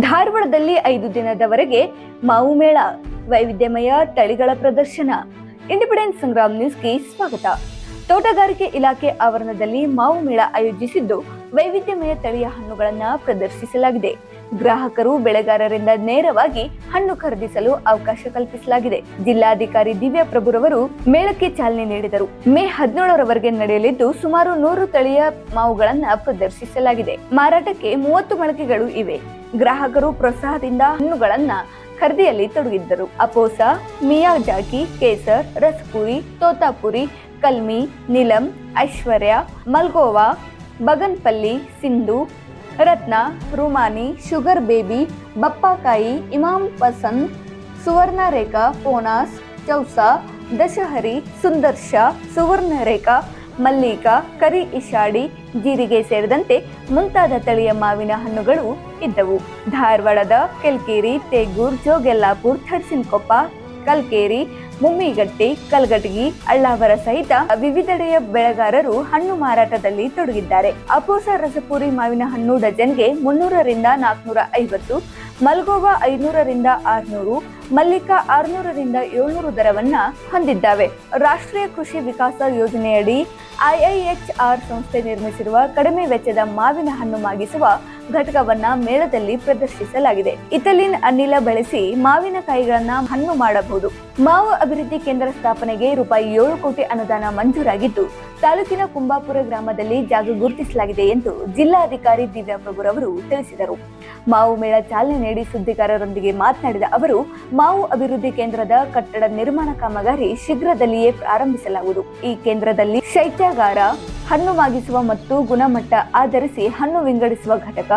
ಧಾರವಾಡದಲ್ಲಿ ಐದು ದಿನದವರೆಗೆ ಮಾವು ಮೇಳ, ವೈವಿಧ್ಯಮಯ ತಳಿಗಳ ಪ್ರದರ್ಶನ. ಇಂಡಿಪೆಂಡೆನ್ಸ್ ಸಂಗ್ರಾಮ್ ನ್ಯೂಸ್ಗೆ ಸ್ವಾಗತ. ತೋಟಗಾರಿಕೆ ಇಲಾಖೆ ಆವರಣದಲ್ಲಿ ಮಾವು ಮೇಳ ಆಯೋಜಿಸಿದ್ದು ವೈವಿಧ್ಯಮಯ ತಳಿಯ ಹಣ್ಣುಗಳನ್ನು ಪ್ರದರ್ಶಿಸಲಾಗಿದೆ. ಗ್ರಾಹಕರು ಬೆಳೆಗಾರರಿಂದ ನೇರವಾಗಿ ಹಣ್ಣು ಖರೀದಿಸಲು ಅವಕಾಶ ಕಲ್ಪಿಸಲಾಗಿದೆ. ಜಿಲ್ಲಾಧಿಕಾರಿ ದಿವ್ಯಾ ಪ್ರಭುರವರು ಮೇಳಕ್ಕೆ ಚಾಲನೆ ನೀಡಿದರು. ಮೇ ಹದಿನೇಳರವರೆಗೆ ನಡೆಯಲಿದ್ದು ಸುಮಾರು ನೂರು ತಳಿಯ ಮಾವುಗಳನ್ನ ಪ್ರದರ್ಶಿಸಲಾಗಿದೆ. ಮಾರಾಟಕ್ಕೆ ಮೂವತ್ತು ಮಳಿಗೆಗಳು ಇವೆ. ಗ್ರಾಹಕರು ಪ್ರೋತ್ಸಾಹದಿಂದ ಹಣ್ಣುಗಳನ್ನ ಖರೀದಿಯಲ್ಲಿ ತೊಡಗಿದ್ದರು. ಅಪೋಸ Miyazaki Kesar, Raspuri, Totapuri, Kalmi, Neelam, Aishwarya, Malgova, Baganpalli, Sindhu Ratna, Rumani, sugar baby ಬಪ್ಪಾಕಾಯಿ Imam Pasand Suvarna ರೇಖಾ ಪೋನಾಸ್, ಚೌಸಾ, ದಶಹರಿ ಸುಂದರ್ಶ ಸುವರ್ಣ ರೇಖಾ ಮಲ್ಲಿಕಾ, ಕರಿ ಇಶಾಡಿ, ಜೀರಿಗೆ ಸೇರಿದಂತೆ ಮುಂತಾದ ತಳಿಯ ಮಾವಿನ ಹಣ್ಣುಗಳು ಇದ್ದವು. ಧಾರವಾಡದ ಕೆಲ್ಕೇರಿ, ತೇಗೂರ್, ಜೋಗೆಲ್ಲಾಪುರ್, ಥರ್ಸಿನ್ಕೊಪ್ಪ, ಕಲ್ಕೇರಿ ಮುಮ್ಮಿಗಟ್ಟಿ, ಕಲ್ಗಟಗಿ, ಅಳ್ಳಾವರ ಸಹಿತ ವಿವಿಧೆಡೆಯ ಬೆಳೆಗಾರರು ಹಣ್ಣು ಮಾರಾಟದಲ್ಲಿ ತೊಡಗಿದ್ದಾರೆ. ಅಪೋಸ ರಸಪುರಿ ಮಾವಿನ ಹಣ್ಣು ಡಜನ್ಗೆ ಮುನ್ನೂರರಿಂದ ನಾಲ್ಕುನೂರ ಐವತ್ತು, ಮಲ್ಗೋವಾ ಐನೂರರಿಂದ ಆರ್ನೂರು, ಮಲ್ಲಿಕಾ ಆರ್ನೂರರಿಂದ ಏಳ್ನೂರು ದರವನ್ನ ಹೊಂದಿದ್ದಾವೆ. ರಾಷ್ಟ್ರೀಯ ಕೃಷಿ ವಿಕಾಸ ಯೋಜನೆಯಡಿ ಐಐಎಚ್ಆರ್ ಸಂಸ್ಥೆ ನಿರ್ಮಿಸಿರುವ ಕಡಿಮೆ ವೆಚ್ಚದ ಮಾವಿನ ಹಣ್ಣು ಮಾಗಿಸುವ ಘಟಕವನ್ನ ಮೇಳದಲ್ಲಿ ಪ್ರದರ್ಶಿಸಲಾಗಿದೆ. ಇಥಲಿನ್ ಅನಿಲ ಬಳಸಿ ಮಾವಿನಕಾಯಿಗಳನ್ನ ಹಣ್ಣು ಮಾಡಬಹುದು. ಮಾವು ಅಭಿವೃದ್ಧಿ ಕೇಂದ್ರ ಸ್ಥಾಪನೆಗೆ ರೂಪಾಯಿ ಏಳು ಕೋಟಿ ಅನುದಾನ ಮಂಜೂರಾಗಿದ್ದು, ತಾಲೂಕಿನ ಕುಂಬಾಪುರ ಗ್ರಾಮದಲ್ಲಿ ಜಾಗ ಗುರುತಿಸಲಾಗಿದೆ ಎಂದು ಜಿಲ್ಲಾಧಿಕಾರಿ ದಿವ್ಯಾ ಪ್ರಭುರವರು ತಿಳಿಸಿದರು. ಮಾವು ಮೇಳ ಚಾಲನೆ ನೀಡಿ ಸುದ್ದಿಗಾರರೊಂದಿಗೆ ಮಾತನಾಡಿದ ಅವರು, ಮಾವು ಅಭಿವೃದ್ಧಿ ಕೇಂದ್ರದ ಕಟ್ಟಡ ನಿರ್ಮಾಣ ಕಾಮಗಾರಿ ಶೀಘ್ರದಲ್ಲಿಯೇ ಪ್ರಾರಂಭಿಸಲಾಗುವುದು. ಈ ಕೇಂದ್ರದಲ್ಲಿ ಶೈತ್ಯಾಗಾರ, ಹಣ್ಣು ಮಾಗಿಸುವ ಮತ್ತು ಗುಣಮಟ್ಟ ಆಧರಿಸಿ ಹಣ್ಣು ವಿಂಗಡಿಸುವ ಘಟಕ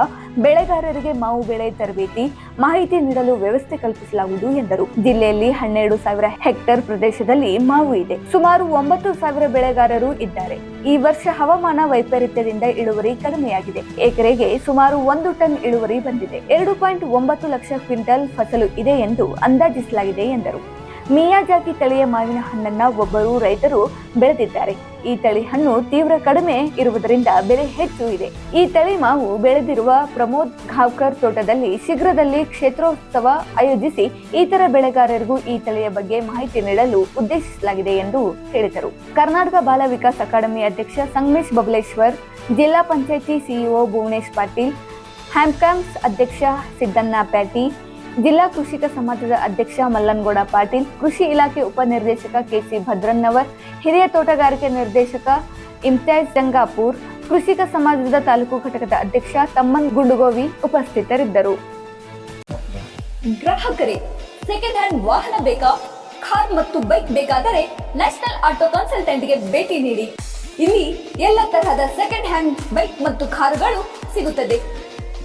ಬೆಳೆಗಾರರಿಗೆ ಮಾವು ಬೆಳೆ ತರಬೇತಿ ಮಾಹಿತಿ ನೀಡಲು ವ್ಯವಸ್ಥೆ ಕಲ್ಪಿಸಲಾಗುವುದು ಎಂದರು. ಜಿಲ್ಲೆಯಲ್ಲಿ ಹನ್ನೆರಡು ಸಾವಿರ ಹೆಕ್ಟೇರ್ ಪ್ರದೇಶದಲ್ಲಿ ಮಾವು ಇದೆ. ಸುಮಾರು ಒಂಬತ್ತು ಸಾವಿರ ಬೆಳೆಗಾರರು ಇದ್ದಾರೆ. ಈ ವರ್ಷ ಹವಾಮಾನ ವೈಪರೀತ್ಯದಿಂದ ಇಳುವರಿ ಕಡಿಮೆಯಾಗಿದೆ. ಎಕರೆಗೆ ಸುಮಾರು ಒಂದು ಟನ್ ಇಳುವರಿ ಬಂದಿದೆ. ಎರಡು ಪಾಯಿಂಟ್ ಒಂಬತ್ತು ಲಕ್ಷ ಕ್ವಿಂಟಲ್ ಫಸಲು ಇದೆ ಎಂದು ಅಂದಾಜಿಸಲಾಗಿದೆ ಎಂದರು. ಮಿಯಾಜಾಕಿ ತಳಿಯ ಮಾವಿನ ಹಣ್ಣನ್ನ ಒಬ್ಬರು ರೈತರು ಬೆಳೆದಿದ್ದಾರೆ. ಈ ತಳಿ ಹಣ್ಣು ತೀವ್ರ ಕಡಿಮೆ ಇರುವುದರಿಂದ ಬೆಲೆ ಹೆಚ್ಚು ಇದೆ. ಈ ತಳಿ ಮಾವು ಬೆಳೆದಿರುವ ಪ್ರಮೋದ್ ಘಾವ್ಕರ್ ತೋಟದಲ್ಲಿ ಶೀಘ್ರದಲ್ಲಿ ಕ್ಷೇತ್ರೋತ್ಸವ ಆಯೋಜಿಸಿ ಇತರ ಬೆಳೆಗಾರರಿಗೂ ಈ ತಳಿಯ ಬಗ್ಗೆ ಮಾಹಿತಿ ನೀಡಲು ಉದ್ದೇಶಿಸಲಾಗಿದೆ ಎಂದು ಹೇಳಿದರು. ಕರ್ನಾಟಕ ಬಾಲ ವಿಕಾಸ್ ಅಕಾಡೆಮಿ ಅಧ್ಯಕ್ಷ ಸಂಗಮೇಶ್ ಬಬಲೇಶ್ವರ್, ಜಿಲ್ಲಾ ಪಂಚಾಯಿತಿ ಸಿಇಒ ಭುವನೇಶ್ ಪಾಟೀಲ್, ಹ್ಯಾಂಪ್ಕಾಮ್ಸ್ ಅಧ್ಯಕ್ಷ ಸಿದ್ದಣ್ಣ ಪ್ಯಾಟಿ ಜಿಲ್ಲಾ ಕೃಷಿಕ ಸಮಾಜದ ಅಧ್ಯಕ್ಷ ಮಲ್ಲನಗೌಡ ಪಾಟೀಲ್, ಕೃಷಿ ಇಲಾಖೆ ಉಪನಿರ್ದೇಶಕ ಕೆಸಿ ಭದ್ರನ್ನವರ್ ಹಿರಿಯ ತೋಟಗಾರಿಕೆ ನಿರ್ದೇಶಕ ಇಮ್ತಿಯಾಜ್ ಜಂಗಾಪುರ್ ಕೃಷಿಕ ಸಮಾಜದ ತಾಲೂಕು ಘಟಕದ ಅಧ್ಯಕ್ಷ ತಮ್ಮನ್ ಗುಂಡುಗೋವಿ ಉಪಸ್ಥಿತರಿದ್ದರು. ಗ್ರಾಹಕರೇ ಸೆಕೆಂಡ್ ಹ್ಯಾಂಡ್ ವಾಹನ ಬೇಕಾ? ಕಾರ್ ಮತ್ತು ಬೈಕ್ ಬೇಕಾದರೆ ನ್ಯಾಷನಲ್ ಆಟೋ ಕನ್ಸಲ್ಟೆಂಟ್ಗೆ ಭೇಟಿ ನೀಡಿ. ಇಲ್ಲಿ ಎಲ್ಲ ತರಹದ ಸೆಕೆಂಡ್ ಹ್ಯಾಂಡ್ ಬೈಕ್ ಮತ್ತು ಕಾರುಗಳು ಸಿಗುತ್ತದೆ.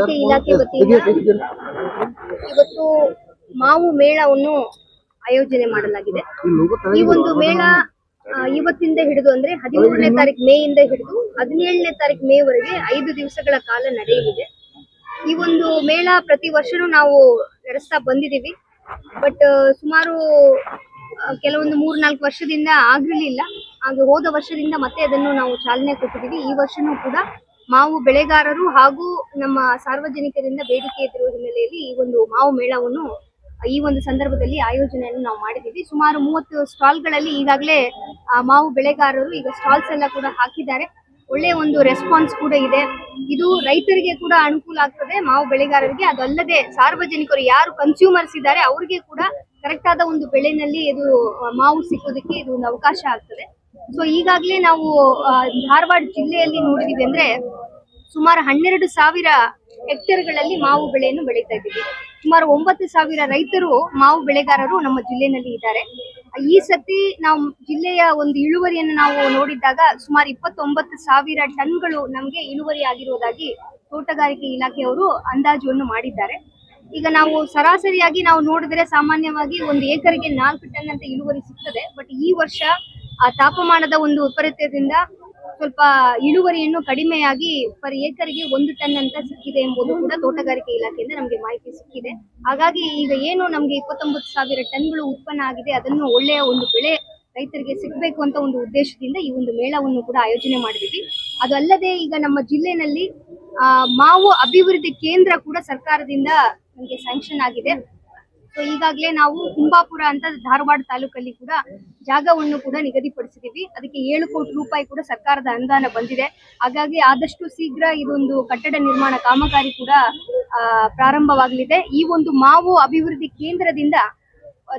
ತೋಟಗಾರಿಕೆ ಇಲಾಖೆ ವತಿಯಿಂದ ಇವತ್ತು ಮಾವು ಮೇಳವನ್ನು ಆಯೋಜನೆ ಮಾಡಲಾಗಿದೆ. ಈ ಒಂದು ಮೇಳ ಇವತ್ತಿಂದ ಹಿಡಿದು ಅಂದ್ರೆ ಹದಿಮೂರನೇ ತಾರೀಕು ಮೇ ಇಂದ ಹಿಡಿದು ಹದಿನೇಳನೇ ತಾರೀಕು ಮೇವರೆಗೆ ಐದು ದಿವಸಗಳ ಕಾಲ ನಡೆಯಲಿದೆ. ಈ ಒಂದು ಮೇಳ ಪ್ರತಿ ವರ್ಷನೂ ನಾವು ನಡೆಸ್ತಾ ಬಂದಿದ್ದೀವಿ. ಬಟ್ ಸುಮಾರು ಕೆಲವೊಂದು ಮೂರ್ ನಾಲ್ಕು ವರ್ಷದಿಂದ ಆಗಿರ್ಲಿಲ್ಲ ಹಾಗೆ ಹೋದ ವರ್ಷದಿಂದ ಮತ್ತೆ ಅದನ್ನು ನಾವು ಚಾಲನೆ ಕೊಟ್ಟಿದ್ದೀವಿ. ಈ ವರ್ಷನೂ ಕೂಡ ಮಾವು ಬೆಳೆಗಾರರು ಹಾಗೂ ನಮ್ಮ ಸಾರ್ವಜನಿಕರಿಂದ ಬೇಡಿಕೆ ಇದ್ದಿರುವ ಹಿನ್ನೆಲೆಯಲ್ಲಿ ಈ ಒಂದು ಮಾವು ಮೇಳವನ್ನು, ಈ ಒಂದು ಸಂದರ್ಭದಲ್ಲಿ ಆಯೋಜನೆಯನ್ನು ನಾವು ಮಾಡಿದ್ದೀವಿ. ಸುಮಾರು ಮೂವತ್ತು ಸ್ಟಾಲ್ಗಳಲ್ಲಿ ಈಗಾಗಲೇ ಮಾವು ಬೆಳೆಗಾರರು ಈಗ ಸ್ಟಾಲ್ಸ್ ಎಲ್ಲ ಕೂಡ ಹಾಕಿದ್ದಾರೆ. ಒಳ್ಳೆಯ ಒಂದು ರೆಸ್ಪಾನ್ಸ್ ಕೂಡ ಇದೆ. ಇದು ರೈತರಿಗೆ ಕೂಡ ಅನುಕೂಲ ಆಗ್ತದೆ, ಮಾವು ಬೆಳೆಗಾರರಿಗೆ. ಅದಲ್ಲದೆ ಸಾರ್ವಜನಿಕರು ಯಾರು ಕನ್ಸ್ಯೂಮರ್ಸ್ ಇದ್ದಾರೆ, ಅವರಿಗೆ ಕೂಡ ಕರೆಕ್ಟ್ ಆದ ಒಂದು ಬೆಳೆನಲ್ಲಿ ಇದು ಮಾವು ಸಿಕ್ಕೋದಕ್ಕೆ ಇದು ಒಂದು ಅವಕಾಶ ಆಗ್ತದೆ. ಸೊ ಈಗಾಗಲೇ ನಾವು ಧಾರವಾಡ ಜಿಲ್ಲೆಯಲ್ಲಿ ನೋಡಿದೀವಿ ಅಂದ್ರೆ ಸುಮಾರು ಹನ್ನೆರಡು ಸಾವಿರ ಹೆಕ್ಟೇರ್ಗಳಲ್ಲಿ ಮಾವು ಬೆಳೆಯನ್ನು ಬೆಳೀತಾ ಇದ್ದೀವಿ. ಸುಮಾರು ಒಂಬತ್ತು ಸಾವಿರ ರೈತರು ಮಾವು ಬೆಳೆಗಾರರು ನಮ್ಮ ಜಿಲ್ಲೆನಲ್ಲಿ ಇದ್ದಾರೆ. ಈ ಸತಿ ನಾವು ಜಿಲ್ಲೆಯ ಒಂದು ಇಳುವರಿಯನ್ನು ನಾವು ನೋಡಿದಾಗ ಸುಮಾರು ಇಪ್ಪತ್ತೊಂಬತ್ತು ಸಾವಿರ ಟನ್ಗಳು ನಮಗೆ ಇಳುವರಿ ಆಗಿರುವುದಾಗಿ ತೋಟಗಾರಿಕೆ ಇಲಾಖೆಯವರು ಅಂದಾಜುವನ್ನು ಮಾಡಿದ್ದಾರೆ. ಈಗ ನಾವು ಸರಾಸರಿಯಾಗಿ ನಾವು ನೋಡಿದ್ರೆ ಸಾಮಾನ್ಯವಾಗಿ ಒಂದು ಏಕರಿಗೆ ನಾಲ್ಕು ಟನ್ ಅಂತ ಇಳುವರಿ ಸಿಗ್ತದೆ. ಬಟ್ ಈ ವರ್ಷ ಆ ತಾಪಮಾನದ ಒಂದು ವಿಪರೀತದಿಂದ ಸ್ವಲ್ಪ ಇಳುವರಿಯನ್ನು ಕಡಿಮೆಯಾಗಿ ಪರ್ ಏಕರಿಗೆ ಒಂದು ಟನ್ ಅಂತ ಸಿಕ್ಕಿದೆ ಎಂಬುದು ಕೂಡ ತೋಟಗಾರಿಕೆ ಇಲಾಖೆಯಿಂದ ನಮಗೆ ಮಾಹಿತಿ ಸಿಕ್ಕಿದೆ. ಹಾಗಾಗಿ ಈಗ ಏನು ನಮಗೆ ಇಪ್ಪತ್ತೊಂಬತ್ತು ಸಾವಿರ ಟನ್ಗಳು ಉತ್ಪನ್ನ ಆಗಿದೆ, ಅದನ್ನು ಒಳ್ಳೆಯ ಒಂದು ಬೆಳೆ ರೈತರಿಗೆ ಸಿಗಬೇಕು ಅಂತ ಒಂದು ಉದ್ದೇಶದಿಂದ ಈ ಒಂದು ಮೇಳವನ್ನು ಕೂಡ ಆಯೋಜನೆ ಮಾಡಿದ್ವಿ ಅದು ಅಲ್ಲದೆ ಈಗ ನಮ್ಮ ಜಿಲ್ಲೆನಲ್ಲಿ ಮಾವು ಅಭಿವೃದ್ಧಿ ಕೇಂದ್ರ ಕೂಡ ಸರ್ಕಾರದಿಂದ ನಮಗೆ ಸ್ಯಾಂಕ್ಷನ್ ಆಗಿದೆ. ಸೊ ಈಗಾಗಲೇ ನಾವು ಕುಂಬಾಪುರ ಅಂತ ಧಾರವಾಡ ತಾಲೂಕಲ್ಲಿ ಕೂಡ ಜಾಗವನ್ನು ಕೂಡ ನಿಗದಿಪಡಿಸಿದೀವಿ ಅದಕ್ಕೆ ಏಳು ಕೋಟಿ ರೂಪಾಯಿ ಕೂಡ ಸರ್ಕಾರದ ಅನುದಾನ ಬಂದಿದೆ. ಹಾಗಾಗಿ ಆದಷ್ಟು ಶೀಘ್ರ ಇದೊಂದು ಕಟ್ಟಡ ನಿರ್ಮಾಣ ಕಾಮಗಾರಿ ಕೂಡ ಪ್ರಾರಂಭವಾಗಲಿದೆ. ಈ ಒಂದು ಮಾವು ಅಭಿವೃದ್ಧಿ ಕೇಂದ್ರದಿಂದ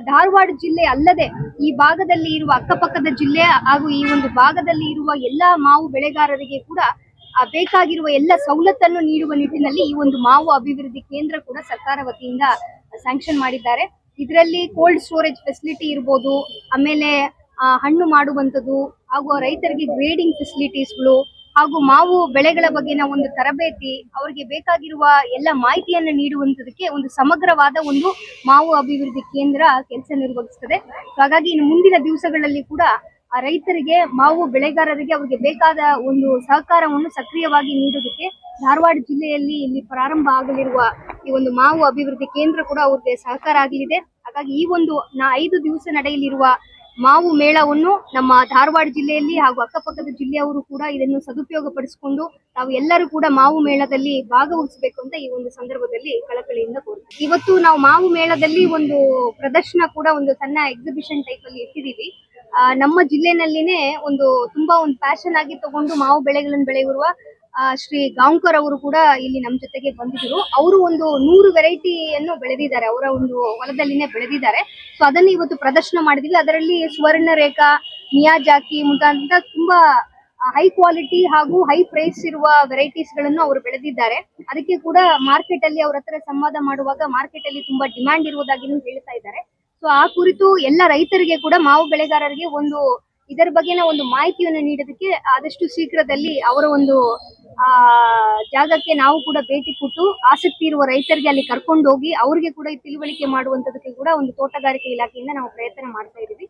ಧಾರವಾಡ ಜಿಲ್ಲೆ ಅಲ್ಲದೆ ಈ ಭಾಗದಲ್ಲಿ ಇರುವ ಅಕ್ಕಪಕ್ಕದ ಜಿಲ್ಲೆ ಹಾಗೂ ಈ ಒಂದು ಭಾಗದಲ್ಲಿ ಇರುವ ಎಲ್ಲಾ ಮಾವು ಬೆಳೆಗಾರರಿಗೆ ಕೂಡ ಬೇಕಾಗಿರುವ ಎಲ್ಲ ಸವಲತ್ತನ್ನು ನೀಡುವ ನಿಟ್ಟಿನಲ್ಲಿ ಈ ಒಂದು ಮಾವು ಅಭಿವೃದ್ಧಿ ಕೇಂದ್ರ ಕೂಡ ಸರ್ಕಾರ ವತಿಯಿಂದ ಸ್ಯಾಂಕ್ಷನ್ ಮಾಡಿದ್ದಾರೆ. ಇದರಲ್ಲಿ ಕೋಲ್ಡ್ ಸ್ಟೋರೇಜ್ ಫೆಸಿಲಿಟಿ ಇರ್ಬೋದು, ಆಮೇಲೆ ಹಣ್ಣು ಮಾಡುವಂಥದ್ದು, ಹಾಗೂ ರೈತರಿಗೆ ಗ್ರೇಡಿಂಗ್ ಫೆಸಿಲಿಟೀಸ್ಗಳು ಹಾಗೂ ಮಾವು ಬೆಳೆಗಳ ಬಗ್ಗೆನ ಒಂದು ತರಬೇತಿ, ಅವರಿಗೆ ಬೇಕಾಗಿರುವ ಎಲ್ಲ ಮಾಹಿತಿಯನ್ನು ನೀಡುವಂಥದಕ್ಕೆ ಒಂದು ಸಮಗ್ರವಾದ ಒಂದು ಮಾವು ಅಭಿವೃದ್ಧಿ ಕೇಂದ್ರ ಕೆಲಸ ನಿರ್ವಹಿಸ್ತದೆ. ಹಾಗಾಗಿ ಇನ್ನು ಮುಂದಿನ ದಿವಸಗಳಲ್ಲಿ ಕೂಡ ರೈತರಿಗೆ, ಮಾವು ಬೆಳೆಗಾರರಿಗೆ ಅವರಿಗೆ ಬೇಕಾದ ಒಂದು ಸಹಕಾರವನ್ನು ಸಕ್ರಿಯವಾಗಿ ನೀಡೋದಕ್ಕೆ ಧಾರವಾಡ ಜಿಲ್ಲೆಯಲ್ಲಿ ಇಲ್ಲಿ ಪ್ರಾರಂಭ ಆಗಲಿರುವ ಈ ಒಂದು ಮಾವು ಅಭಿವೃದ್ಧಿ ಕೇಂದ್ರ ಕೂಡ ಅವ್ರಿಗೆ ಸಹಕಾರ ಆಗಲಿದೆ. ಹಾಗಾಗಿ ಈ ಒಂದು ನಾ ಐದು ದಿವಸ ನಡೆಯಲಿರುವ ಮಾವು ಮೇಳವನ್ನು ನಮ್ಮ ಧಾರವಾಡ ಜಿಲ್ಲೆಯಲ್ಲಿ ಹಾಗೂ ಅಕ್ಕಪಕ್ಕದ ಜಿಲ್ಲೆಯವರು ಕೂಡ ಇದನ್ನು ಸದುಪಯೋಗ ಪಡಿಸಿಕೊಂಡು ನಾವು ಎಲ್ಲರೂ ಕೂಡ ಮಾವು ಮೇಳದಲ್ಲಿ ಭಾಗವಹಿಸಬೇಕು ಅಂತ ಈ ಒಂದು ಸಂದರ್ಭದಲ್ಲಿ ಕಳಕಳಿಯಿಂದ ಕೋರ್ತೀವಿ ಇವತ್ತು ನಾವು ಮಾವು ಮೇಳದಲ್ಲಿ ಒಂದು ಪ್ರದರ್ಶನ ಕೂಡ ಒಂದು ಸಣ್ಣ ಎಕ್ಸಿಬಿಷನ್ ಟೈಪ್ ಅಲ್ಲಿ ಇಟ್ಟಿದ್ದೀವಿ. ನಮ್ಮ ಜಿಲ್ಲೆನಲ್ಲಿನೇ ಒಂದು ತುಂಬಾ ಒಂದು ಫ್ಯಾಷನ್ ಆಗಿ ತಗೊಂಡು ಮಾವು ಬೆಳೆಗಳನ್ನು ಬೆಳೆಯುವ ಶ್ರೀ ಗಾಂವ್ಕರ್ ಅವರು ಕೂಡ ಇಲ್ಲಿ ನಮ್ಮ ಜೊತೆಗೆ ಬಂದಿದ್ರು. ಅವರು ಒಂದು ನೂರು ವೆರೈಟಿಯನ್ನು ಬೆಳೆದಿದ್ದಾರೆ. ಅವರ ಒಂದು ಹೊಲದಲ್ಲಿನೇ ಬೆಳೆದಿದ್ದಾರೆ. ಸೊ ಅದನ್ನು ಇವತ್ತು ಪ್ರದರ್ಶನ ಮಾಡಿದಿಲ್ಲ ಅದರಲ್ಲಿ ಸುವರ್ಣ ರೇಖಾ ಮಿಯಾಜಾಕಿ ಮುಂತಾದ ತುಂಬಾ ಹೈ ಕ್ವಾಲಿಟಿ ಹಾಗೂ ಹೈ ಪ್ರೈಸ್ ಇರುವ ವೆರೈಟೀಸ್ಗಳನ್ನು ಅವರು ಬೆಳೆದಿದ್ದಾರೆ. ಅದಕ್ಕೆ ಕೂಡ ಮಾರ್ಕೆಟ್ ಅಲ್ಲಿ ಅವ್ರ ಹತ್ರ ಸಂವಾದ ಮಾಡುವಾಗ ಮಾರ್ಕೆಟ್ ಅಲ್ಲಿ ತುಂಬಾ ಡಿಮ್ಯಾಂಡ್ ಇರುವುದಾಗಿ ಹೇಳ್ತಾ ಇದ್ದಾರೆ. ಸೊ ಆ ಕುರಿತು ಎಲ್ಲ ರೈತರಿಗೆ ಕೂಡ ಮಾವು ಬೆಳೆಗಾರರಿಗೆ ಒಂದು ಇದರ ಬಗ್ಗೆನ ಒಂದು ಮಾಹಿತಿಯನ್ನು ನೀಡೋದಕ್ಕೆ ಆದಷ್ಟು ಶೀಘ್ರದಲ್ಲಿ ಅವರ ಒಂದು, ಆ, ಜಾಗಕ್ಕೆ ನಾವು ಕೂಡ ಭೇಟಿ ಕೊಟ್ಟು ಆಸಕ್ತಿ ಇರುವ ರೈತರಿಗೆ ಅಲ್ಲಿ ಕರ್ಕೊಂಡು ಹೋಗಿ ಅವ್ರಿಗೆ ಕೂಡ ಈ ತಿಳುವಳಿಕೆ ಮಾಡುವಂತದಕ್ಕೆ ಕೂಡ ಒಂದು ತೋಟಗಾರಿಕೆ ಇಲಾಖೆಯಿಂದ ನಾವು ಪ್ರಯತ್ನ ಮಾಡ್ತಾ ಇದೀವಿ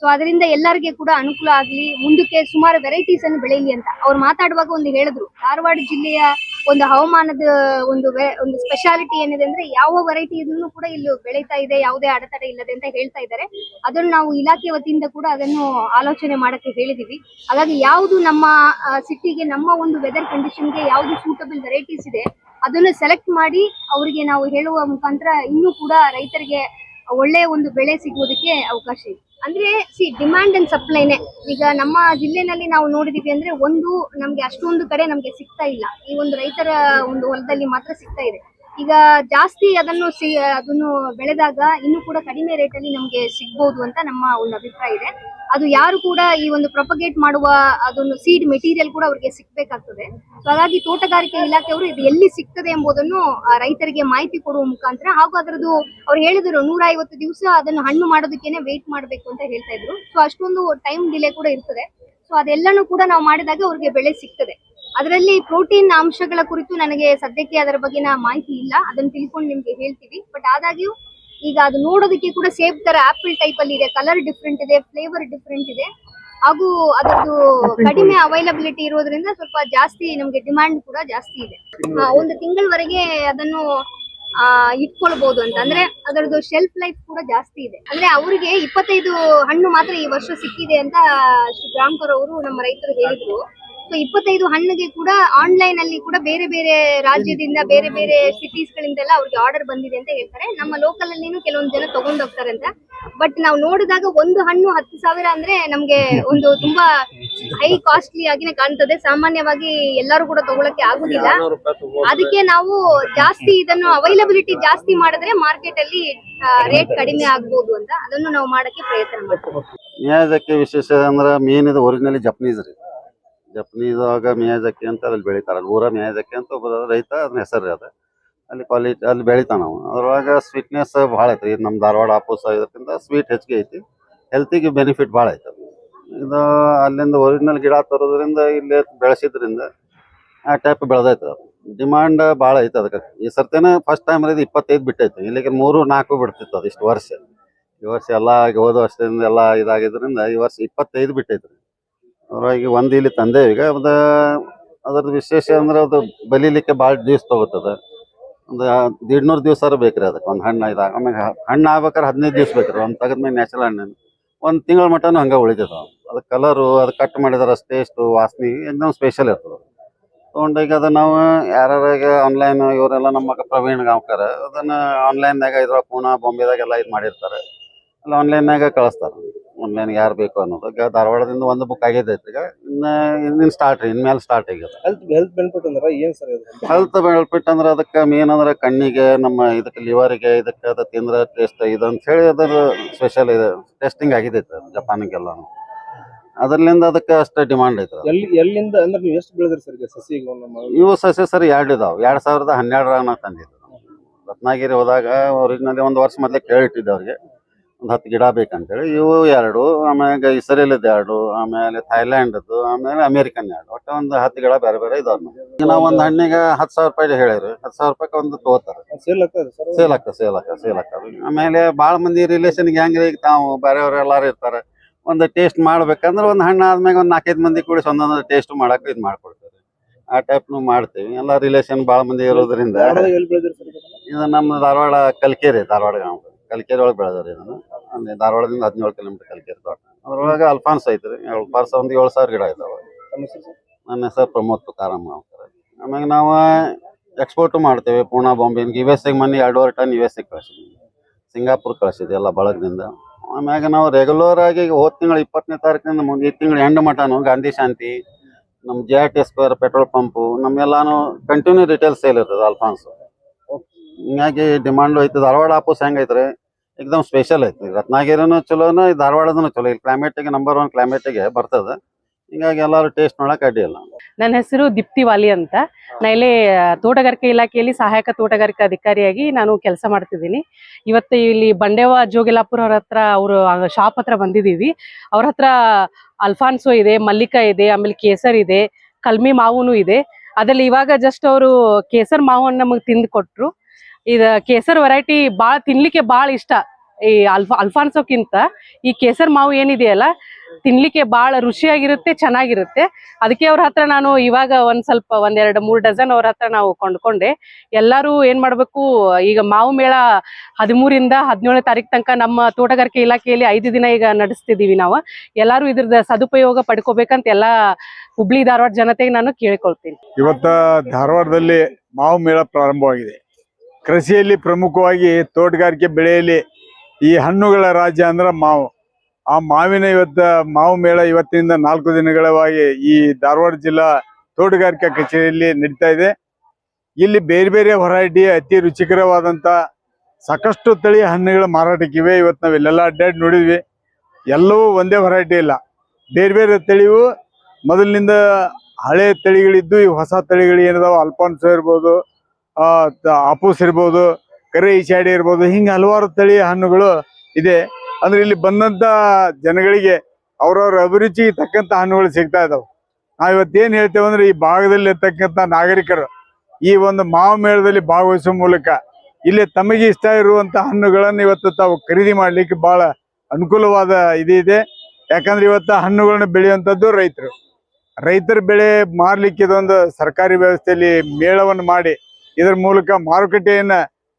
ಸೊ ಅದರಿಂದ ಎಲ್ಲರಿಗೆ ಕೂಡ ಅನುಕೂಲ ಆಗ್ಲಿ, ಮುಂದಕ್ಕೆ ಸುಮಾರು ವೆರೈಟೀಸ್ ಅನ್ನು ಬೆಳೆಯಲಿ ಅಂತ. ಅವ್ರು ಮಾತಾಡುವಾಗ ಒಂದು ಹೇಳಿದ್ರು, ಧಾರವಾಡ ಜಿಲ್ಲೆಯ ಒಂದು ಹವಾಮಾನದ ಒಂದು ಒಂದು ಸ್ಪೆಷಾಲಿಟಿ ಏನಿದೆ ಅಂದ್ರೆ ಯಾವ ವೆರೈಟಿ ಇದನ್ನು ಕೂಡ ಇಲ್ಲಿ ಬೆಳೀತಾ ಇದೆ, ಯಾವುದೇ ಅಡೆತಡೆ ಇಲ್ಲದೆ ಅಂತ ಹೇಳ್ತಾ ಇದ್ದಾರೆ. ಅದನ್ನು ನಾವು ಇಲಾಖೆ ವತಿಯಿಂದ ಕೂಡ ಅದನ್ನು ಆಲೋಚನೆ ಮಾಡಕ್ಕೆ ಹೇಳಿದೀವಿ. ಹಾಗಾಗಿ ಯಾವುದು ನಮ್ಮ ಸಿಟಿಗೆ ನಮ್ಮ ಒಂದು ವೆದರ್ ಕಂಡೀಷನ್ಗೆ ಯಾವುದು ಸೂಟಬಲ್ ವೆರೈಟೀಸ್ ಇದೆ, ಅದನ್ನು ಸೆಲೆಕ್ಟ್ ಮಾಡಿ, ಅವರಿಗೆ ನಾವು ಹೇಳುವ ಮುಖಾಂತರ ಇನ್ನೂ ಕೂಡ ರೈತರಿಗೆ ಒಳ್ಳೆಯ ಒಂದು ಬೆಳೆ ಸಿಗುವುದಕ್ಕೆ ಅವಕಾಶ ಇದೆ. ಅಂದ್ರೆ ಸಿ ಡಿಮ್ಯಾಂಡ್ ಅಂಡ್ ಸಪ್ಲೈನೇ ಈಗ ನಮ್ಮ ಜಿಲ್ಲೆನಲ್ಲಿ ನಾವು ನೋಡಿದೀವಿ ಅಂದ್ರೆ ಒಂದು ನಮ್ಗೆ ಅಷ್ಟೊಂದು ಕಡೆ ನಮ್ಗೆ ಸಿಗ್ತಾ ಇಲ್ಲ. ಈ ಒಂದು ರೈತರ ಒಂದು ಹೊಲದಲ್ಲಿ ಮಾತ್ರ ಸಿಗ್ತಾ ಇದೆ. ಈಗ ಜಾಸ್ತಿ ಅದನ್ನು ಸಿ, ಅದನ್ನು ಬೆಳೆದಾಗ ಇನ್ನು ಕೂಡ ಕಡಿಮೆ ರೇಟ್ ಅಲ್ಲಿ ನಮಗೆ ಸಿಗಬಹುದು ಅಂತ ನಮ್ಮ ಒಂದು ಅಭಿಪ್ರಾಯ ಇದೆ. ಅದು ಯಾರು ಕೂಡ ಈ ಒಂದು ಪ್ರೊಪಗೇಟ್ ಮಾಡುವ ಅದೊಂದು ಸೀಡ್ ಮೆಟೀರಿಯಲ್ ಕೂಡ ಅವರಿಗೆ ಸಿಗ್ಬೇಕಾಗ್ತದೆ. ಸೊ ಹಾಗಾಗಿ ತೋಟಗಾರಿಕೆ ಇಲಾಖೆಯವರು ಇದು ಎಲ್ಲಿ ಸಿಗ್ತದೆ ಎಂಬುದನ್ನು ರೈತರಿಗೆ ಮಾಹಿತಿ ಕೊಡುವ ಮುಖಾಂತರ ಹಾಗೂ ಅದರದ್ದು ಅವ್ರು ಹೇಳಿದ್ರು ನೂರ ಐವತ್ತು ದಿವಸ ಅದನ್ನು ಹಣ್ಣು ಮಾಡೋದಕ್ಕೇನೆ ವೇಟ್ ಮಾಡಬೇಕು ಅಂತ ಹೇಳ್ತಾ ಇದ್ರು. ಸೊ ಅಷ್ಟೊಂದು ಟೈಮ್ ಡಿಲೇ ಕೂಡ ಇರ್ತದೆ. ಸೊ ಅದೆಲ್ಲನೂ ಕೂಡ ನಾವು ಮಾಡಿದಾಗ ಅವ್ರಿಗೆ ಬೆಳೆ ಸಿಗ್ತದೆ. ಅದರಲ್ಲಿ ಪ್ರೋಟೀನ್ ಅಂಶಗಳ ಕುರಿತು ನನಗೆ ಸದ್ಯಕ್ಕೆ ಅದರ ಬಗ್ಗೆ ಮಾಹಿತಿ ಇಲ್ಲ. ಅದನ್ನ ತಿಳ್ಕೊಂಡು ನಿಮ್ಗೆ ಹೇಳ್ತೀವಿ. ಬಟ್ ಆದಾಗ್ಯೂ ಈಗ ಅದು ನೋಡೋದಕ್ಕೆ ಕೂಡ ಸೇಬ್ ತರ ಆಪಲ್ ಟೈಪ್ ಅಲ್ಲಿ ಇದೆ. ಕಲರ್ ಡಿಫ್ರೆಂಟ್ ಇದೆ ಫ್ಲೇವರ್ ಡಿಫ್ರೆಂಟ್ ಇದೆ. ಹಾಗೂ ಅದರದ್ದು ಕಡಿಮೆ ಅವೈಲಬಿಲಿಟಿ ಇರೋದ್ರಿಂದ ಸ್ವಲ್ಪ ಜಾಸ್ತಿ ನಮಗೆ ಡಿಮ್ಯಾಂಡ್ ಕೂಡ ಜಾಸ್ತಿ ಇದೆ. ಒಂದು ತಿಂಗಳವರೆಗೆ ಅದನ್ನು ಆ, ಇಟ್ಕೊಳ್ಬಹುದು ಅಂತ. ಅಂದ್ರೆ ಅದರದ್ದು ಶೆಲ್ಫ್ ಲೈಫ್ ಕೂಡ ಜಾಸ್ತಿ ಇದೆ. ಅಂದ್ರೆ ಅವರಿಗೆ ಇಪ್ಪತ್ತೈದು ಹಣ್ಣು ಮಾತ್ರ ಈ ವರ್ಷ ಸಿಕ್ಕಿದೆ ಅಂತ ಶ್ರೀ ಗ್ರಾಮ್ಕರ್ ಅವರು ನಮ್ಮ ರೈತರು ಹೇಳಿದ್ರು. ಸೊ ಇಪ್ಪತ್ತೈದು ಹಣ್ಣಿಗೆ ಕೂಡ ಆನ್ಲೈನ್ ಅಲ್ಲಿ ಕೂಡ ಬೇರೆ ಬೇರೆ ರಾಜ್ಯದಿಂದ ಬೇರೆ ಬೇರೆ ಸಿಟೀಸ್ ಗಳಿಂದೆಲ್ಲ ಅವ್ರಿಗೆ ಆರ್ಡರ್ ಬಂದಿದೆ ಅಂತ ಹೇಳ್ತಾರೆ. ನಮ್ಮ ಲೋಕಲ್ ಅಲ್ಲಿನೂ ಕೆಲವೊಂದು ಜನ ತಗೊಂಡ್ ಹೋಗ್ತಾರೆ ಅಂತ. ಬಟ್ ನಾವು ನೋಡಿದಾಗ ಒಂದು ಹಣ್ಣು ಹತ್ತು ಸಾವಿರ ಅಂದ್ರೆ ನಮ್ಗೆ ಒಂದು ತುಂಬಾ ಹೈ ಕಾಸ್ಟ್ಲಿ ಆಗಿನೇ ಕಾಣ್ತದೆ. ಸಾಮಾನ್ಯವಾಗಿ ಎಲ್ಲರೂ ಕೂಡ ತಗೊಳಕ್ಕೆ ಆಗುದಿಲ್ಲ. ಅದಕ್ಕೆ ನಾವು ಜಾಸ್ತಿ ಇದನ್ನು ಅವೈಲಬಿಲಿಟಿ ಜಾಸ್ತಿ ಮಾಡಿದ್ರೆ ಮಾರ್ಕೆಟ್ ಅಲ್ಲಿ ರೇಟ್ ಕಡಿಮೆ ಆಗ್ಬಹುದು ಅಂತ. ಅದನ್ನು ನಾವು ಮಾಡಕ್ಕೆ ಪ್ರಯತ್ನ ಮಾಡ್ತೀವಿ. ವಿಶೇಷ ಅಂದ್ರೆ ಮೀನಿದ ಇದು ಒರಿಜಿನಲಿ ಜಪನೀಸ್ ರೀ ಜಪನೀಸ್ ಆಗ ಮಿಯಾಜಾಕಿ ಅಂತ ಅಲ್ಲಿ ಬೆಳಿತಾರ. ಅಲ್ಲಿ ಊರ ಮಿಯಾಜಾಕಿ ಅಂತ ಒಬ್ಬ ರೈತ ಅದನ್ನ ಹೆಸರು ಅದ. ಅಲ್ಲಿ ಕ್ವಾಲಿಟಿ ಅಲ್ಲಿ ಬೆಳಿತಾನ ನಾವು ಅದ್ರೊಳಗೆ ಸ್ವೀಟ್ನೆಸ್ ಭಾಳ ಐತೆ ಇದು ನಮ್ಮ ಧಾರವಾಡ ಆಪೋಸ್ ಇದಕ್ಕಿಂತ ಸ್ವೀಟ್ ಹೆಚ್ಚಿಗೆ ಐತಿ. ಹೆಲ್ತಿಗೆ ಬೆನಿಫಿಟ್ ಭಾಳ ಐತೆ. ಇದು ಅಲ್ಲಿಂದ ಒರಿಜಿನಲ್ ಗಿಡ ತರೋದ್ರಿಂದ ಇಲ್ಲಿ ಬೆಳೆಸಿದ್ರಿಂದ ಆ ಟೈಪ್ ಬೆಳೆದೈತೆ ಡಿಮಾಂಡ್ ಭಾಳ ಐತೆ ಅದಕ್ಕೆ. ಈ ಸರ್ತಿನ ಫಸ್ಟ್ ಟೈಮ್ ಇದು ಇಪ್ಪತ್ತೈದು ಬಿಟ್ಟೈತೆ. ಇಲ್ಲಿಗೆ ಮೂರು, ನಾಲ್ಕು ಬಿಡ್ತಿತ್ತು ಅದು ಇಷ್ಟು ವರ್ಷ. ಈ ವರ್ಷ ಎಲ್ಲ ಹೋದ ವರ್ಷದಿಂದ ಎಲ್ಲ ಇದಾಗಿದ್ದರಿಂದ ಈ ವರ್ಷ ಇಪ್ಪತ್ತೈದು ಬಿಟ್ಟೈತ್ರಿ. ಅದ್ರಾಗಿ ಒಂದು ಇಲ್ಲಿ ತಂದೆ. ಈಗ ಅದ, ಅದ್ರದ್ದು ವಿಶೇಷ ಅಂದ್ರೆ ಅದು ಬಲಿಲಿಕ್ಕೆ ಭಾಳ ದಿವ್ಸ ತಗೋತದ. ಒಂದು ದೀಡ್ನೂರು ದಿವಸ ಬೇಕ್ರಿ ಅದಕ್ಕೆ. ಒಂದು ಹಣ್ಣು ಇದು ಆಮೇಲೆ ಹಣ್ಣು ಆಗ್ಬೇಕಾದ್ರೆ ಹದಿನೈದು ದಿವ್ಸ ಬೇಕ್ರಿ. ಒಂದು ತೆಗೆದ್ಮೇಲೆ ನ್ಯಾಚುರಲ್ ಹಣ್ಣು. ಒಂದು ತಿಂಗಳ ಮಟನೂ ಹಂಗೆ ಉಳಿತದ. ಅದು ಕಲರ್ ಅದು ಕಟ್ ಮಾಡಿದಾರ ಟೇಸ್ಟು ವಾಸನೆ ಎಕ್ದಮ್ ಸ್ಪೆಷಲ್ ಇರ್ತದೆ. ತೊಗೊಂಡಾಗ ಅದು ನಾವು ಯಾರ್ಯಾರಾಗ ಆನ್ಲೈನ್ ಇವರೆಲ್ಲ ನಮ್ಮ ಪ್ರವೀಣ್ ಗಾಂವ್ಕರ, ಅದನ್ನು ಆನ್ಲೈನ್ನಾಗ ಇದ್ರ ಪೂನಾ ಬಾಂಬೆದಾಗೆಲ್ಲ ಇದು ಮಾಡಿರ್ತಾರೆ. ಆನ್ಲೈನ್ ಆನ್ಲೈನ್ನಾಗ ಕಳಿಸ್ತಾರೆ. ಆನ್ಲೈನ್ ಯಾರು ಬೇಕು ಅನ್ನೋದು. ಈಗ ಧಾರವಾಡದಿಂದ ಒಂದು ಬುಕ್ ಆಗಿದೆ ಈಗ ಇನ್ನ ಇನ್ನಿನ್ ಸ್ಟಾರ್ಟ್ ರೀ ಇನ್ಮೇಲೆ ಸ್ಟಾರ್ಟ್ ಆಗಿದೆ ಹೆಲ್ತ್ ಹೆಲ್ತ್ ಬೆನಿಫಿಟ್ ಅಂದ್ರೆ ಏನ್ ಸರ್ ಇದು? ಹೆಲ್ತ್ ಅಂದ್ರೆ ಅದಕ್ಕೆ ಮೇನ್ ಅಂದ್ರೆ ಕಣ್ಣಿಗೆ ನಮ್ಮ ಇದಕ್ಕೆ ಲಿವರಿಗೆ ಇದಕ್ಕೆ ಅದು ತಿಂದ್ರೆ ಟೇಸ್ಟ್ ಇದು ಅಂತ ಹೇಳಿ ಅದರ ಸ್ಪೆಷಲ್ ಇದೆ ಟೆಸ್ಟಿಂಗ್ ಆಗಿದೆ ಜಪಾನಿಗೆಲ್ಲ. ಅದರಿಂದ ಅದಕ್ಕೆ ಅಷ್ಟೇ ಡಿಮಾಂಡ್ ಐತೆ ಎಲ್ಲಿ ಎಲ್ಲಿಂದ ಅಂದ್ರೆ ನೀವು ಎಷ್ಟು ಬೆಳೆದ್ರಿ ಸರ್ ಈಗ ನಮ್ಮ ಇವು ಸಸ್ಯ ಸರ್ ಎರಡು ಇದಾವೆ. ಎರಡ್ ಸಾವಿರದ ಹನ್ನೆರಡರಾಗ ನಾ ತಂದಿದ್ದು. ರತ್ನಗಿರಿ ಹೋದಾಗ ಒರಿಜಿನಲಿ ಒಂದು ವರ್ಷ ಮೊದಲೇ ಕೇಳಿಟ್ಟಿದ್ದೆ ಅವ್ರಿಗೆ. ಒಂದು ಹತ್ತು ಗಿಡ ಬೇಕಂತೇಳಿ ಇವು ಎರಡು ಆಮೇಲೆ ಇಸ್ರೇಲಿದ್ದು ಎರಡು ಆಮೇಲೆ ಥೈಲ್ಯಾಂಡದ್ದು ಆಮೇಲೆ ಅಮೇರಿಕನ್ ಎರಡು. ಒಟ್ಟು ಒಂದು ಹತ್ತು ಗಿಡ ಬೇರೆ ಬೇರೆ ಇದಾವೆ ಈಗ ನಾವು ಒಂದು ಹಣ್ಣಿಗೆ ಹತ್ತು ಸಾವಿರ ರೂಪಾಯಿ ಹೇಳಿರಿ ಹತ್ತು ಸಾವಿರ ರೂಪಾಯಿ ಒಂದು ತಗೋತಾರೆ ಸೇಲ್ ಆಗ್ತದೆ ಸೇಲ್ ಆಗ್ತದೆ ಸೇಲ್ ಆಗ್ತದೆ ಆಮೇಲೆ ಭಾಳ ಮಂದಿ ರಿಲೇಷನ್ಗೆ ಹೆಂಗ್ರಿ? ಈಗ ತಾವು ಬೇರೆಯವ್ರು ಎಲ್ಲಾರು ಇರ್ತಾರೆ. ಒಂದು ಟೇಸ್ಟ್ ಮಾಡ್ಬೇಕಂದ್ರೆ ಒಂದು ಹಣ್ಣು ಆದ್ಮೇಲೆ ಒಂದು ನಾಲ್ಕೈದು ಮಂದಿ ಕೂಡಿ ಒಂದೊಂದು ಟೇಸ್ಟ್ ಮಾಡಕ್ಕೆ ಇದು ಮಾಡ್ಕೊಡ್ತಾರೆ ಆ ಟೈಪ್ನು ಮಾಡ್ತೀವಿ. ಎಲ್ಲ ರಿಲೇಷನ್ ಭಾಳ ಮಂದಿ ಇರೋದ್ರಿಂದ ಇದು ನಮ್ಮ ಧಾರವಾಡ ಕಲ್ಕೇರಿ ಧಾರವಾಡ ಗ್ರಾಮ. ಕಲ್ಕೇರಿ ಒಳಗೆ ಬೆಳೆದವ್ರಿ ಇದನ್ನು. ಅಲ್ಲಿ ಧಾರವಾಡದಿಂದ ಹದಿನೇಳು ಕಿಲೋಮೀಟರ್ ಕಲ್ಕೇರಿ ತೋಟ ಅದ್ರೊಳಗೆ ಅಲ್ಫಾನ್ಸ್ ಐತ್ರಿ. ಅಲ್ಫಾನ್ಸ್ ಒಂದು ಏಳು ಸಾವಿರ ಗಿಡ ಇದಾವೆ. ನನ್ನ ಹೆಸರು ಪ್ರಮೋದ್ ತುಕಾರಾಮ್ ಅಂತಾರೆ ಆಮ್ಯಾಗ ನಾವು ಎಕ್ಸ್ಪೋರ್ಟು ಮಾಡ್ತೇವೆ. ಪೂನಾ ಬಾಂಬೆ ಯು ಎಸ್ ಎಗೆ ಮೊನ್ನೆ ಎರಡೂವರೆ ಟನ್ ಯು ಎಸ್ ಎಗೆ ಕಳಿಸಿದ್ವಿ. ಸಿಂಗಾಪುರ್ ಕಳಿಸಿದ್ವಿ ಎಲ್ಲ ಬಳಗದಿಂದ. ಆಮ್ಯಾಗ ನಾವು ರೆಗ್ಯುಲರ್ ಆಗಿ ಹೋದ ತಿಂಗಳು ಇಪ್ಪತ್ತನೇ ತಾರೀಕಿನಿಂದ ಮುಂದೆ ಈ ತಿಂಗಳು ಎಂಡ್ ಮಟನು ಗಾಂಧಿ ಶಾಂತಿ ನಮ್ಮ J R T square petrol pump ನಮ್ಮೆಲ್ಲಾನು continue retail sale ಇರ್ತದೆ ಅಲ್ಫಾನ್ಸ್ ಹಿಂಗಾಗಿ ಡಿಮಾಂಡ್ ಐತೆ ಧಾರವಾಡ ಆಪೂಸ್ ಹೆಂಗೈತ್ರಿ? ಎಕ್ದಮ್ ಸ್ಪೆಷಲ್ ಐತಿ. ರತ್ನಾಗಿರಿನೂ ಚಲೋನ ಧಾರವಾಡದೂ ಚಲೋ. ಇಲ್ಲಿ ಕ್ಲೈಮೇಟಿಗೆ ನಂಬರ್ ಒನ್ ಕ್ಲೈಮೇಟಿಗೆ ಬರ್ತದೆ. ಹಿಂಗಾಗಿ ಎಲ್ಲರೂ ಟೇಸ್ಟ್ ನೋಡಕ್ ಅಡ್ಡಿಲ್ಲ ನನ್ನ ಹೆಸರು ದೀಪ್ತಿ ವಾಲಿ ಅಂತ. ನಾ ಇಲ್ಲಿ ತೋಟಗಾರಿಕೆ ಇಲಾಖೆಯಲ್ಲಿ ಸಹಾಯಕ ತೋಟಗಾರಿಕಾ ಅಧಿಕಾರಿಯಾಗಿ ನಾನು ಕೆಲಸ ಮಾಡ್ತಿದ್ದೀನಿ. ಇವತ್ತು ಇಲ್ಲಿ ಬಂಡೇವ ಜೋಗಿಲಾಪುರ ಅವ್ರ ಹತ್ರ ಅವರು ಶಾಪ್ ಹತ್ರ ಬಂದಿದ್ದೀವಿ. ಅವ್ರ ಹತ್ರ ಅಲ್ಫಾನ್ಸೋ ಇದೆ, ಮಲ್ಲಿಕಾ ಇದೆ, ಆಮೇಲೆ ಕೇಸರ್ ಇದೆ, ಕಲ್ಮಿ ಮಾವುನು ಇದೆ. ಅದ್ರಲ್ಲಿ ಇವಾಗ ಜಸ್ಟ್ ಅವರು ಕೇಸರ್ ಮಾವನ್ನ ನಮಗೆ ತಿಂದು ಕೊಟ್ರು. ಇದು ಕೇಸರ್ ವೆರೈಟಿ ಬಾಳ ತಿನ್ಲಿಕ್ಕೆ ಬಾಳ ಇಷ್ಟ. ಈ ಅಲ್ಫಾ, ಅಲ್ಫಾನ್ಸೋಕ್ಕಿಂತ ಈ ಕೇಸರ್ ಮಾವು ಏನಿದೆಯಲ್ಲ, ತಿನ್ಲಿಕ್ಕೆ ಬಹಳ ರುಚಿಯಾಗಿರುತ್ತೆ, ಚೆನ್ನಾಗಿರುತ್ತೆ. ಅದಕ್ಕೆ ಅವ್ರ ಹತ್ರ ನಾನು ಇವಾಗ ಒಂದ್ ಸ್ವಲ್ಪ ಒಂದೆರಡು ಮೂರ್ ಡಜನ್ ಅವ್ರ ಹತ್ರ ನಾವು ಕೊಂಡ್ಕೊಂಡೆ. ಎಲ್ಲರೂ ಏನ್ ಮಾಡ್ಬೇಕು, ಈಗ ಮಾವು ಮೇಳ ಹದಿಮೂರಿಂದ ಹದಿನೇಳನೇ ತಾರೀಕು ತನಕ ನಮ್ಮ ತೋಟಗಾರಿಕೆ ಇಲಾಖೆಯಲ್ಲಿ ಐದು ದಿನ ಈಗ ನಡೆಸ್ತಿದೀವಿ ನಾವು. ಎಲ್ಲರೂ ಇದ್ರದ ಸದುಪಯೋಗ ಪಡ್ಕೋಬೇಕಂತ ಎಲ್ಲಾ ಹುಬ್ಳಿ ಧಾರವಾಡ ಜನತೆಗೆ ನಾನು ಕೇಳಿಕೊಳ್ತೀನಿ. ಇವತ್ತ ಧಾರವಾಡದಲ್ಲಿ ಮಾವು ಮೇಳ ಪ್ರಾರಂಭವಾಗಿದೆ. ಕೃಷಿಯಲ್ಲಿ ಪ್ರಮುಖವಾಗಿ ತೋಟಗಾರಿಕೆ ಬೆಳೆಯಲ್ಲಿ ಈ ಹಣ್ಣುಗಳ ರಾಜ್ಯ ಅಂದ್ರೆ ಮಾವು. ಆ ಮಾವಿನ ಇವತ್ತು ಮಾವು ಮೇಳ ಇವತ್ತಿನಿಂದ ನಾಲ್ಕು ದಿನಗಳವಾಗಿ ಈ ಧಾರವಾಡ ಜಿಲ್ಲಾ ತೋಟಗಾರಿಕಾ ಕಚೇರಿಯಲ್ಲಿ ನಡೀತಾ ಇದೆ. ಇಲ್ಲಿ ಬೇರೆ ಬೇರೆ ವೆರೈಟಿ ಅತಿ ರುಚಿಕರವಾದಂತ ಸಾಕಷ್ಟು ತಳಿ ಹಣ್ಣುಗಳ ಮಾರಾಟಕ್ಕಿವೆ ಇವತ್ತು ನಾವು ಇಲ್ಲೆಲ್ಲ ಅಡ್ಡಾಡಿ ನೋಡಿದ್ವಿ. ಎಲ್ಲವೂ ಒಂದೇ ವೆರೈಟಿ ಇಲ್ಲ. ಬೇರೆ ಬೇರೆ ತಳಿವು ಮೊದಲಿನಿಂದ ಹಳೆ ತಳಿಗಳಿದ್ದು ಈ ಹೊಸ ತಳಿಗಳು ಏನಿದಾವೆ ಅಲ್ಫಾನ್ಸೋ ಇರ್ಬೋದು ಆಪೂಸ್ ಇರ್ಬೋದು, ಕರಿ ಈಚಾಡಿ ಇರ್ಬೋದು, ಹಿಂಗೆ ಹಲವಾರು ತಳಿ ಹಣ್ಣುಗಳು ಇದೆ. ಅಂದ್ರೆ ಇಲ್ಲಿ ಬಂದಂತ ಜನಗಳಿಗೆ ಅವ್ರವ್ರ ಅಭಿರುಚಿಗೆ ತಕ್ಕಂತ ಹಣ್ಣುಗಳು ಸಿಗ್ತಾ ಇದಾವೆ. ನಾವ್ ಹೇಳ್ತೇವೆ ಅಂದ್ರೆ ಈ ಭಾಗದಲ್ಲಿ ಇರ್ತಕ್ಕಂಥ ನಾಗರಿಕರು ಈ ಒಂದು ಮಾವು ಮೇಳದಲ್ಲಿ ಭಾಗವಹಿಸುವ ಮೂಲಕ ಇಲ್ಲಿ ತಮಗೆ ಇಷ್ಟ ಇರುವಂತ ಹಣ್ಣುಗಳನ್ನು ಇವತ್ತು ತಾವು ಖರೀದಿ ಮಾಡ್ಲಿಕ್ಕೆ ಬಹಳ ಅನುಕೂಲವಾದ ಇದಿದೆ ಯಾಕಂದ್ರೆ ಇವತ್ತು ಹಣ್ಣುಗಳನ್ನ ಬೆಳೆಯುವಂಥದ್ದು ರೈತರು. ರೈತರ ಬೆಳೆ ಮಾರ್ಲಿಕ್ಕೆ ಇದೊಂದು ಸರ್ಕಾರಿ ವ್ಯವಸ್ಥೆಯಲ್ಲಿ ಮೇಳವನ್ನು ಮಾಡಿ ಇದರ ಮೂಲಕ ಮಾರುಕಟ್ಟೆಯನ್ನ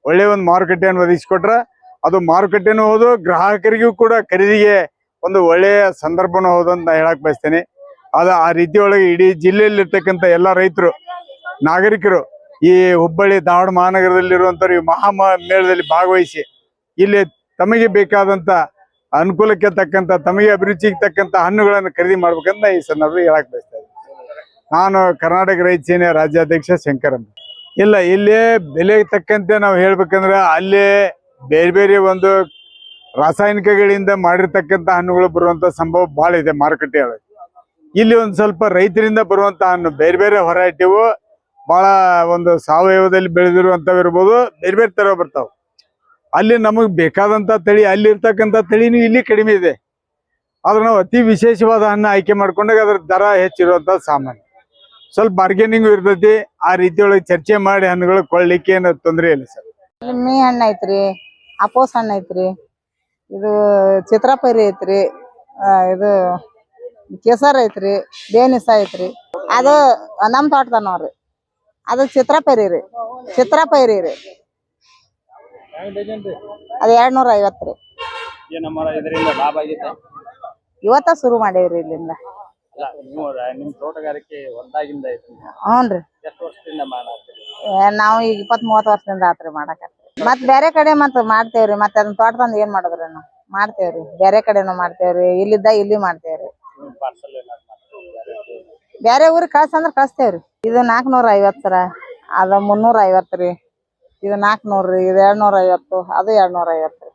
ಒಳ್ಳೆಯ ಒಂದು ಮಾರುಕಟ್ಟೆಯನ್ನು ಒದಗಿಸಿಕೊಟ್ರೆ ಅದು ಮಾರುಕಟ್ಟೆನೂ ಹೌದು, ಗ್ರಾಹಕರಿಗೂ ಕೂಡ ಖರೀದಿಗೆ ಒಂದು ಒಳ್ಳೆಯ ಸಂದರ್ಭನೂ ಹೌದು ಅಂತ ನಾ ಹೇಳಕ್ ಬಯಸ್ತೇನೆ. ಅದು ಆ ರೀತಿಯೊಳಗೆ ಇಡೀ ಜಿಲ್ಲೆಯಲ್ಲಿರ್ತಕ್ಕಂಥ ಎಲ್ಲ ರೈತರು, ನಾಗರಿಕರು ಈ ಹುಬ್ಬಳ್ಳಿ ಧಾರವಾಡ ಮಹಾನಗರದಲ್ಲಿರುವಂಥವ್ರು, ಈ ಮಹಾ ಮೇಳದಲ್ಲಿ ಭಾಗವಹಿಸಿ ಇಲ್ಲಿ ತಮಗೆ ಬೇಕಾದಂತ ಅನುಕೂಲಕ್ಕೆ ತಕ್ಕಂತ ತಮಗೆ ಅಭಿರುಚಿಗೆ ತಕ್ಕಂತ ಹಣ್ಣುಗಳನ್ನು ಖರೀದಿ ಮಾಡ್ಬೇಕಂತ ಈ ಸಂದರ್ಭದಲ್ಲಿ ಹೇಳಕ್ ಬಯಸ್ತಾ ನಾನು ಕರ್ನಾಟಕ ರೈತ ಸೇನೆ ರಾಜ್ಯಾಧ್ಯಕ್ಷ ಶಂಕರ್ ಅಂತ. ಇಲ್ಲ, ಇಲ್ಲಿ ಬೆಲೆಗೆ ತಕ್ಕಂತೆ ನಾವು ಹೇಳ್ಬೇಕಂದ್ರೆ ಅಲ್ಲಿ ಬೇರೆ ಬೇರೆ ಒಂದು ರಾಸಾಯನಿಕಗಳಿಂದ ಮಾಡಿರ್ತಕ್ಕಂಥ ಹಣ್ಣುಗಳು ಬರುವಂತ ಸಂಭವ ಬಹಳ ಇದೆ ಮಾರುಕಟ್ಟೆ ಒಳಗೆ ಇಲ್ಲಿ ಒಂದು ಸ್ವಲ್ಪ ರೈತರಿಂದ ಬರುವಂತ ಹಣ್ಣು, ಬೇರೆ ಬೇರೆ ಹೊರಟಿವು ಬಹಳ ಒಂದು ಸಾವಯವದಲ್ಲಿ ಬೆಳೆದಿರುವಂತವ್ ಇರ್ಬೋದು, ಬೇರೆ ಬೇರೆ ತರ ಬರ್ತಾವ. ಅಲ್ಲಿ ನಮಗ್ ಬೇಕಾದಂತ ತಳಿ, ಅಲ್ಲಿ ಇರ್ತಕ್ಕಂಥ ತಳಿನೂ ಇಲ್ಲಿ ಕಡಿಮೆ ಇದೆ. ಆದ್ರೆ ನಾವು ಅತಿ ವಿಶೇಷವಾದ ಹಣ್ಣು ಆಯ್ಕೆ ಮಾಡ್ಕೊಂಡಾಗ ಅದ್ರ ದರ ಹೆಚ್ಚಿರುವಂತ ಸಾಮಾನ್ಯ. ಸ್ವಲ್ಪ ಬಾರ್ಗೇನಿಂಗ್ ಇರ್ತೈತಿ ಆ ರೀತಿಯೊಳಗೆ ಚರ್ಚೆ ಮಾಡಿ ಹಣ್ಣುಗಳು ಕೊಳ್ಳಿಕ್ಕೆ ಏನು ತೊಂದರೆ ಇಲ್ಲ ಸರ್. ಮೀ ಹಣ್ಣು ಐತ್ರಿ ಅಪೋಸ್ ಹಣ್ಣು ಐತ್ರಿ ಇದು ಚಿತ್ರಪೈರಿ ಐತ್ರಿ ಆ, ಇದು ಕೇಸರ್ ಐತ್ರಿ ಬೇನಿಸ ಐತ್ರಿ. ಅದು ನಮ್ ತೋಟದ ನೋಡ್ರಿ. ಅದು ಚಿತ್ರಪೈರಿ ರೀ ಚಿತ್ರಪೈರಿ ರೀ. ಅದು ಎರಡ್ ನೂರ ಐವತ್ತು ರೀ. ಇದರಿಂದ ಲಾಭ ಇವತ್ತ ಶುರು ಮಾಡೇವ್ರಿ ಇಲ್ಲಿಂದ. ನೀವು ನಿಮ್ ತೋಟಗಾರಿಕೆ ಒಂದಾಗಿಂದ ಐತಿ ಹ್ಞೂನ್ರಿ ಎಷ್ಟು ವರ್ಷದಿಂದ ಮಾಡತ್ತೀರಿ ಏ, ನಾವು ಈಗ ಇಪ್ಪತ್ ಮೂವತ್ತು ವರ್ಷದಿಂದ ಆತ್ರಿ ಮಾಡಾಕ ಮತ್ ಬೇರೆ ಕಡೆ ಮತ್ ಮಾಡ್ತೇವ್ರಿ ಮತ್ತೆ ಅದನ್ನ ತೋಟ ತಂದ್ ಏನ್ ಮಾಡೋದ್ರಿ ನಾವು? ಮಾಡ್ತೇವ್ರಿ. ಬೇರೆ ಕಡೆನೂ ಮಾಡ್ತೇವ್ರಿ. ಇಲ್ಲಿದ್ದ ಇಲ್ಲಿ ಮಾಡ್ತೇವ್ರಿ. ಪಾರ್ಸಲ್ ಏನಾದ್ರು ಮಾಡ್ತೀರಿ ಬೇರೆ ಊರಿಗೆ ಕಳ್ಸಂದ್ರ ಕಳಿಸ್ತೇವ್ರಿ. ಇದು ನಾಲ್ಕನೂರ ಐವತ್ತು ಸರ ಅದು ಮುನ್ನೂರ ಐವತ್ತು ರೀ. ಇದು ನಾಲ್ಕುನೂರು ರೀ ಇದು ಎರಡ್ನೂರ ಐವತ್ತು ಅದು ಎರಡ್ನೂರ ಐವತ್ತು ರೀ.